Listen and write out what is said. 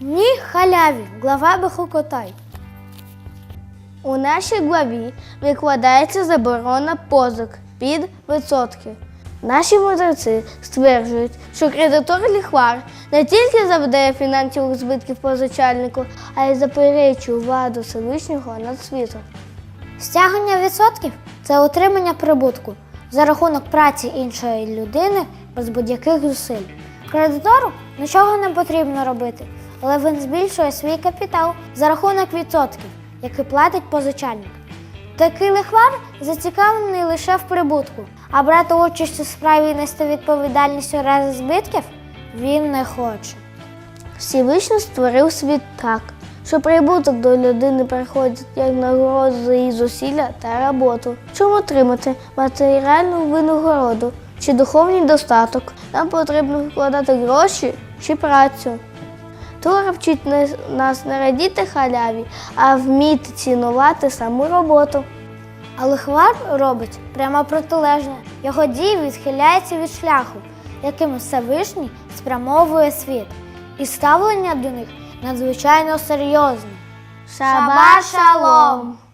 Ні халяві, глава Бехокотай. У нашій главі викладається заборона позик під відсотки. Наші мудреці стверджують, що кредитор ліхвар не тільки завдає фінансових збитків позичальнику, а й заперечує владу Всевишнього над світом. Стягнення відсотків це отримання прибутку за рахунок праці іншої людини без будь-яких зусиль. Кредитору нічого не потрібно робити, але він збільшує свій капітал за рахунок відсотків, які платить позичальник. Такий лихвар зацікавлений лише в прибутку, а брати участь у справі і нести відповідальність у разі збитків він не хоче. Всевишній створив світ так, що прибуток до людини приходить як нагорода за її зусилля та роботу. Щоб отримати матеріальну винагороду чи духовний достаток, нам потрібно вкладати гроші чи працю. Тора вчить нас не радіти халяві, а вміти цінувати саму роботу. Але хвар робить прямо протилежне. Його дії відхиляються від шляху, яким Всевишній спрямовує світ. І ставлення до них надзвичайно серйозне. Шаба шалом!